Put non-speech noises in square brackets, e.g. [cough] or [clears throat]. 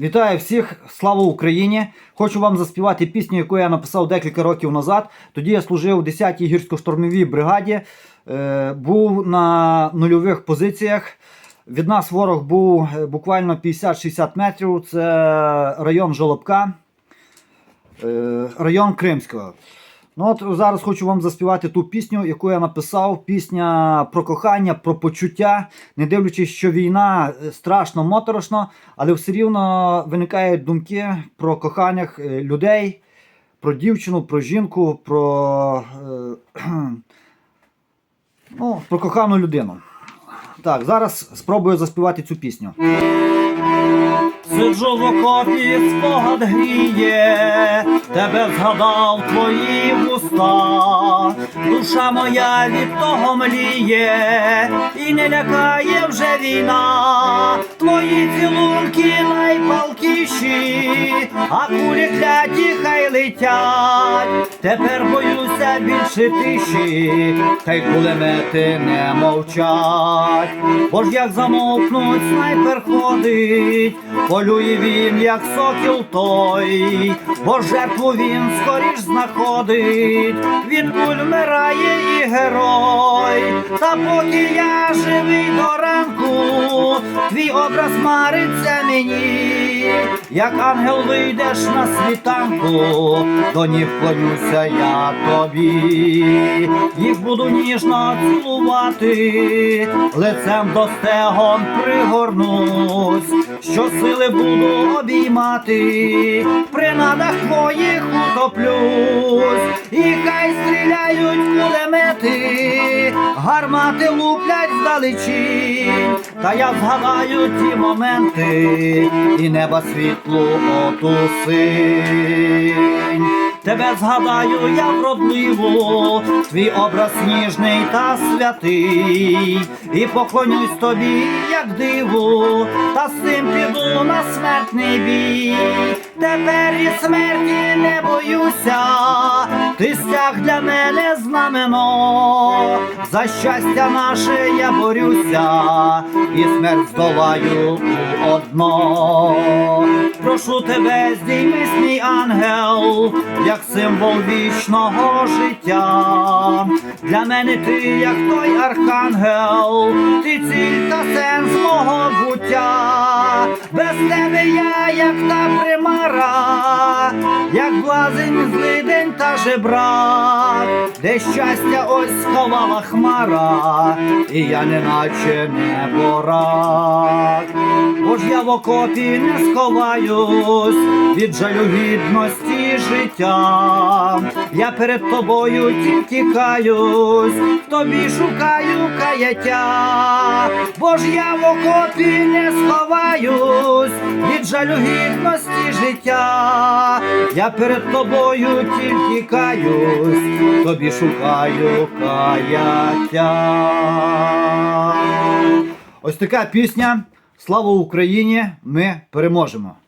Вітаю всіх! Слава Україні! Хочу вам заспівати пісню, яку я написав декілька років назад. Тоді я служив у 10-й гірсько-штурмовій бригаді, е, був на нульових позиціях. Від нас ворог був е, буквально 50-60 метрів. Це район Жолобка, е, район Кримського. Ну от зараз хочу вам заспівати ту пісню, яку я написав. Пісня про кохання, про почуття. Не дивлячись, що війна е, страшно моторошно, але все рівно виникають думки про коханнях е, людей, про дівчину, про жінку, про, е, [clears throat] ну, про кохану людину. Так, зараз спробую заспівати цю пісню. Сиджу в окопі, спогад гріє, тебе згадав твої вуста, душа моя від того мліє, і не лякає вже війна, твої цілунки найпалкіші, а кулі кляті хай летять, тепер боюся більше тиші, та й кулемети не мовчать, бо ж як замовкнуть, снайпер ходить, полює він, як сокіл той, бо жертву він скоріш знаходить, від куль вмирає і герой, та поки я живий до ранку, твій образ мариться мені, як ангел вийдеш на світанку, до ніг вклонюся я тобі, їх буду ніжно цілувати, лицем до стегон пригорнусь, що сили буду обіймати, при надах твоїх утоплюсь, і хай стріляють кулемети, гармати луплять вдалечінь, та я згадаю ті моменти, і неба світло отусинь. Тебе згадаю я вродливо, твій образ ніжний та святий, і поклонюсь тобі, як диву, та з цим піду на смертний бій. Тепер і смерті не боюся, ти стяг для мене знамено, за щастя наше я борюся, і смерть здолаю одно. Прошу тебе, здіймись, мій ангел, як символ вічного життя. Для мене ти, як той архангел, ти ціль та сенс мого буття. Без тебе я, як та примара, як блазень злидень та жебрак, де щастя ось сховала хмара, і я неначе неборак. Бо ж я в окопі не сховаюсь від жалюгідності життя. Я перед тобою тільки каюсь, в тобі шукаю каяття. Бо ж я в окопі не сховаюсь від жалю гідності життя. Я перед тобою тільки каюсь, тобі шукаю каяття. Ось така пісня. Слава Україні! Ми переможемо!